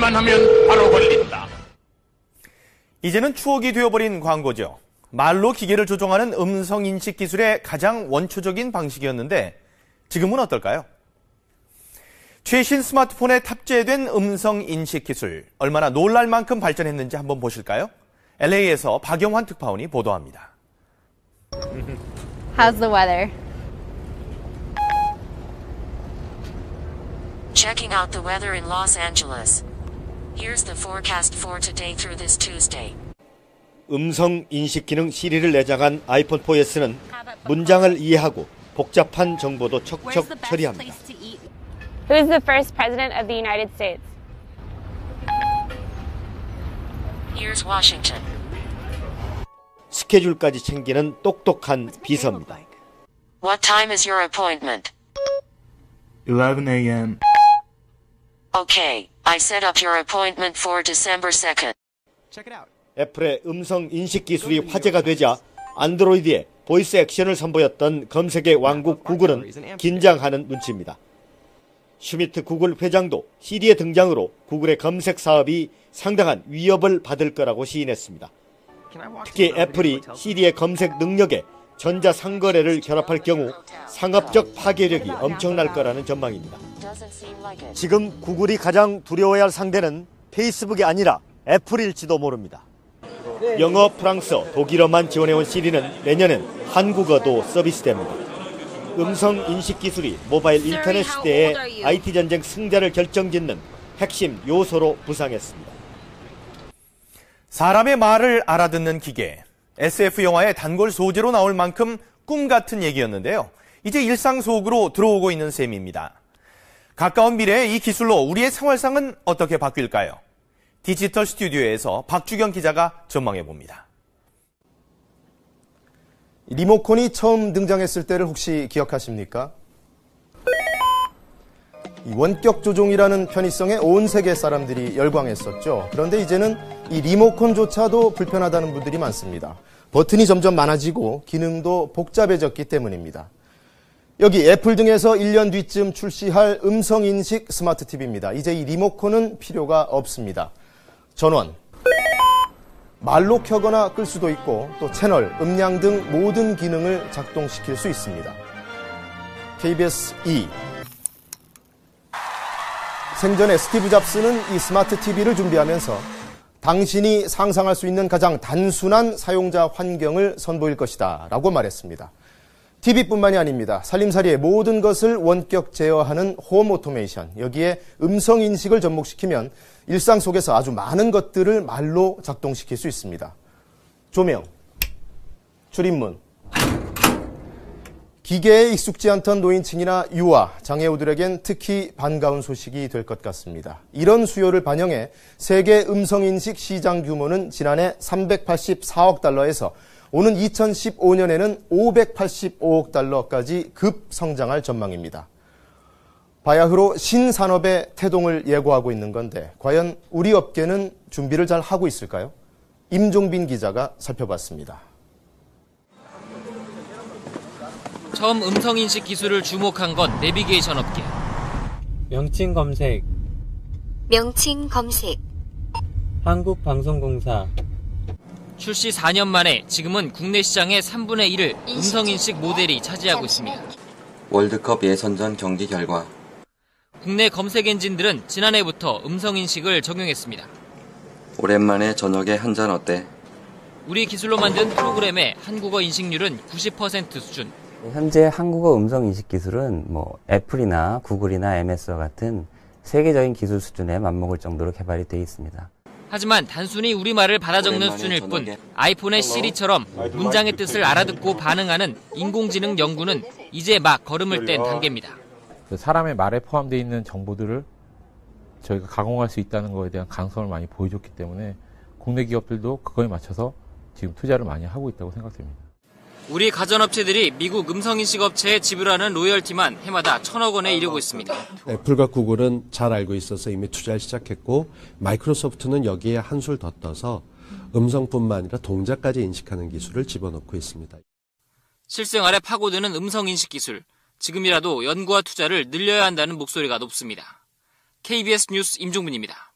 말만 하면 바로 걸린다. 이제는 추억이 되어버린 광고죠. 말로 기계를 조종하는 음성 인식 기술의 가장 원초적인 방식이었는데 지금은 어떨까요? 최신 스마트폰에 탑재된 음성 인식 기술 얼마나 놀랄 만큼 발전했는지 한번 보실까요? LA에서 박영환 특파원이 보도합니다. How's the weather? Checking out the weather in Los Angeles. Here's the forecast for today through this Tuesday. 음성 인식 기능 시리를 내장한 아이폰 4S는 문장을 이해하고 복잡한 정보도 척척 처리합니다. Who's the first president of the United States? Here's Washington. 스케줄까지 챙기는 똑똑한 비서입니다. What time is your appointment? 11 a.m. Okay, I set up your appointment for December 2nd. 애플의 음성 인식 기술이 화제가 되자 안드로이드에 보이스 액션을 선보였던 검색의 왕국 구글은 긴장하는 눈치입니다. 슈미트 구글 회장도 시리의 등장으로 구글의 검색 사업이 상당한 위협을 받을 거라고 시인했습니다. 특히 애플이 시리의 검색 능력에 전자 상거래를 결합할 경우 상업적 파괴력이 엄청날 거라는 전망입니다. 지금 구글이 가장 두려워야 할 상대는 페이스북이 아니라 애플일지도 모릅니다. 영어, 프랑스어, 독일어만 지원해온 시리는 내년엔 한국어도 서비스됩니다. 음성 인식 기술이 모바일 인터넷 시대의 IT 전쟁 승자를 결정짓는 핵심 요소로 부상했습니다. 사람의 말을 알아듣는 기계. SF 영화의 단골 소재로 나올 만큼 꿈 같은 얘기였는데요. 이제 일상 속으로 들어오고 있는 셈입니다. 가까운 미래에 이 기술로 우리의 생활상은 어떻게 바뀔까요? 디지털 스튜디오에서 박주경 기자가 전망해 봅니다. 리모컨이 처음 등장했을 때를 혹시 기억하십니까? 이 원격 조종이라는 편의성에 온 세계 사람들이 열광했었죠. 그런데 이제는 이 리모컨조차도 불편하다는 분들이 많습니다. 버튼이 점점 많아지고 기능도 복잡해졌기 때문입니다. 여기 애플 등에서 1년 뒤쯤 출시할 음성인식 스마트 TV입니다. 이제 이 리모컨은 필요가 없습니다. 전원, 말로 켜거나 끌 수도 있고 또 채널, 음량 등 모든 기능을 작동시킬 수 있습니다. KBS 2 생전에 스티브 잡스는 이 스마트 TV를 준비하면서 당신이 상상할 수 있는 가장 단순한 사용자 환경을 선보일 것이다 라고 말했습니다. TV뿐만이 아닙니다. 살림살이의 모든 것을 원격 제어하는 홈 오토메이션, 여기에 음성 인식을 접목시키면 일상 속에서 아주 많은 것들을 말로 작동시킬 수 있습니다. 조명, 출입문, 기계에 익숙지 않던 노인층이나 유아, 장애우들에겐 특히 반가운 소식이 될 것 같습니다. 이런 수요를 반영해 세계 음성인식 시장 규모는 지난해 384억 달러에서 오는 2015년에는 585억 달러까지 급 성장할 전망입니다. 바야흐로 신산업의 태동을 예고하고 있는 건데 과연 우리 업계는 준비를 잘 하고 있을까요? 임종빈 기자가 살펴봤습니다. 처음 음성인식 기술을 주목한 건 내비게이션 업계. 명칭 검색, 명칭 검색, 한국방송공사, 출시 4년 만에 지금은 국내 시장의 3분의 1을 음성인식 모델이 차지하고 있습니다. 월드컵 예선전 경기 결과 국내 검색 엔진들은 지난해부터 음성인식을 적용했습니다. 오랜만에 저녁에 한 잔 어때? 우리 기술로 만든 프로그램의 한국어 인식률은 90% 수준. 현재 한국어 음성 인식 기술은 뭐 애플이나 구글이나 MS와 같은 세계적인 기술 수준에 맞먹을 정도로 개발이 되어 있습니다. 하지만 단순히 우리말을 받아 적는 수준일 뿐 아이폰의 시리처럼 문장의 뜻을 알아듣고 반응하는 인공지능 연구는 이제 막 걸음을 뗀 단계입니다. 그 사람의 말에 포함되어 있는 정보들을 저희가 가공할 수 있다는 것에 대한 가능성을 많이 보여줬기 때문에 국내 기업들도 그거에 맞춰서 지금 투자를 많이 하고 있다고 생각됩니다. 우리 가전업체들이 미국 음성인식 업체에 지불하는 로열티만 해마다 천억 원에 이르고 있습니다. 애플과 구글은 잘 알고 있어서 이미 투자를 시작했고 마이크로소프트는 여기에 한술 더 떠서 음성뿐만 아니라 동작까지 인식하는 기술을 집어넣고 있습니다. 실생활에 파고드는 음성인식 기술. 지금이라도 연구와 투자를 늘려야 한다는 목소리가 높습니다. KBS 뉴스 임종문입니다.